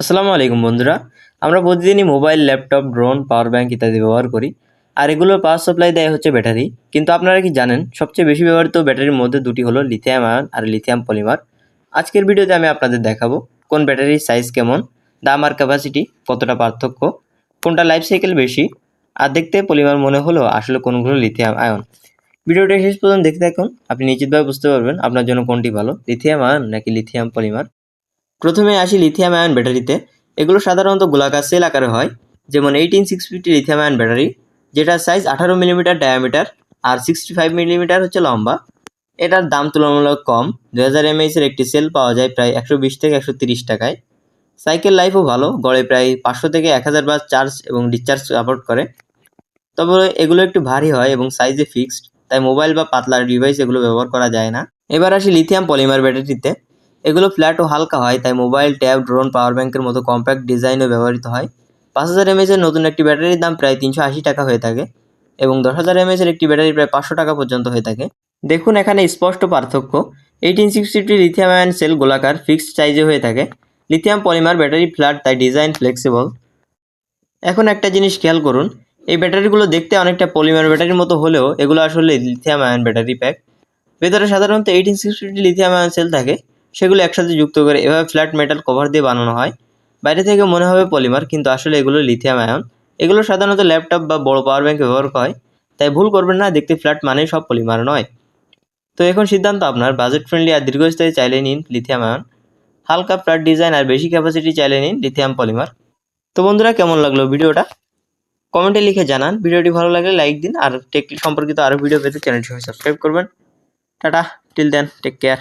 আসসালামু আলাইকুম বন্ধুরা। আমরা প্রতিদিনই mobile, laptop, drone, power bank ইত্যাদি ব্যবহার করি। আর এগুলোর পাওয়ার সাপ্লাই দেয় হচ্ছে ব্যাটারি। কিন্তু আপনারা কি জানেন, সবচেয়ে বেশি ব্যবহৃত ব্যাটারির মধ্যে দুটি হলো লিথিয়াম আয়ন আর লিথিয়াম পলিমার। আজকের ভিডিওতে আমি আপনাদের দেখাবো কোন ব্যাটারির সাইজ কেমন, দাম আর ক্যাপাসিটি কতটা পার্থক্য, কোনটা লাইফ সাইকেল বেশি, আর দেখতে পলিমার মনে হলো আসলে কোনগুলো লিথিয়াম আয়ন। ভিডিওটা শেষ পর্যন্ত দেখতে থাকুন। আপনি নিশ্চিতভাবে বুঝতে পারবেন আপনার জন্য কোনটি ভালো, লিথিয়াম আয়ন নাকি লিথিয়াম পলিমার। প্রথমে আসি লিথিয়াম আয়ন ব্যাটারিতে। এগুলো সাধারণত গোলাকার সেল আকারে হয়, যেমন eighteen six fifty lithium ion battery, যেটার সাইজ আঠারো মিলিমিটার ডায়ামিটার আর সিক্সটি ফাইভ মিলিমিটার হচ্ছে লম্বা। এটার দাম তুলনামূলক কম দু হাজার এমএইচের একটি সেল পাওয়া যায় প্রায় একশো বিশ থেকে একশো তিরিশ টাকায়। সাইকেল লাইফও ভালো, গড়ে প্রায় পাঁচশো থেকে এক হাজার বার চার্জ এবং ডিসচার্জ সাপোর্ট করে। তবে এগুলো একটু ভারী হয় এবং সাইজে ফিক্সড তাই মোবাইল বা পাতলা ডিভাইস এগুলো ব্যবহার করা যায় না। এবার আসি লিথিয়াম পলিমার ব্যাটারিতে। এগুলো ফ্ল্যাট ও হালকা হয়, তাই মোবাইল, ট্যাব, ড্রোন, পাওয়ার ব্যাংকের মতো কম্প্যাক্ট ডিজাইনও ব্যবহৃত হয়। পাঁচ হাজার এমএচের নতুন একটি ব্যাটারির দাম প্রায় তিনশো আশি টাকা হয়ে থাকে এবং দশ হাজার এমএচের একটি ব্যাটারি প্রায় পাঁচশো টাকা পর্যন্ত হয়ে থাকে। দেখুন এখানে স্পষ্ট পার্থক্য। Eighteen sixty lithium ion cell গোলাকার ফিক্সড সাইজে হয়ে থাকে। লিথিয়াম পলিমার ব্যাটারি ফ্ল্যাট তাই ডিজাইন ফ্লেক্সিবল এখন একটা জিনিস খেয়াল করুন, এই ব্যাটারিগুলো দেখতে অনেকটা পলিমার ব্যাটারির মতো হলেও এগুলো আসলে লিথিয়াম আয়ন ব্যাটারি প্যাক ভেতরে সাধারণত eighteen sixty lithium ion cell থাকে। সেগুলো একসাথে যুক্ত করে এভাবে ফ্ল্যাট মেটাল কভার দিয়ে বানানো হয়। বাইরে থেকে মনে হবে পলিমার, কিন্তু আসলে এগুলো লিথিয়াম আয়ন। এগুলো সাধারণত ল্যাপটপ বা বড় পাওয়ার ব্যাংকে ব্যবহার হয়। তাই ভুল করবেন না, দেখতে ফ্ল্যাট মানেই সব পলিমার নয়। তো এখন সিদ্ধান্ত আপনার বাজেট ফ্রেন্ডলি আর দীর্ঘস্থায়ী চাইলে নিন লিথিয়াম আয়ন। হালকা ফ্ল্যাট ডিজাইন আর বেশি ক্যাপাসিটি চাইলে নিন লিথিয়াম পলিমার। তো বন্ধুরা, কেমন লাগল ভিডিওটা? কমেন্টে লিখে জানান। ভিডিওটি ভালো লাগলে লাইক দিন আর টেক সম্পর্কিত আরও ভিডিও পেতে চ্যানেলটি সাবস্ক্রাইব করবেন। Tata till then take care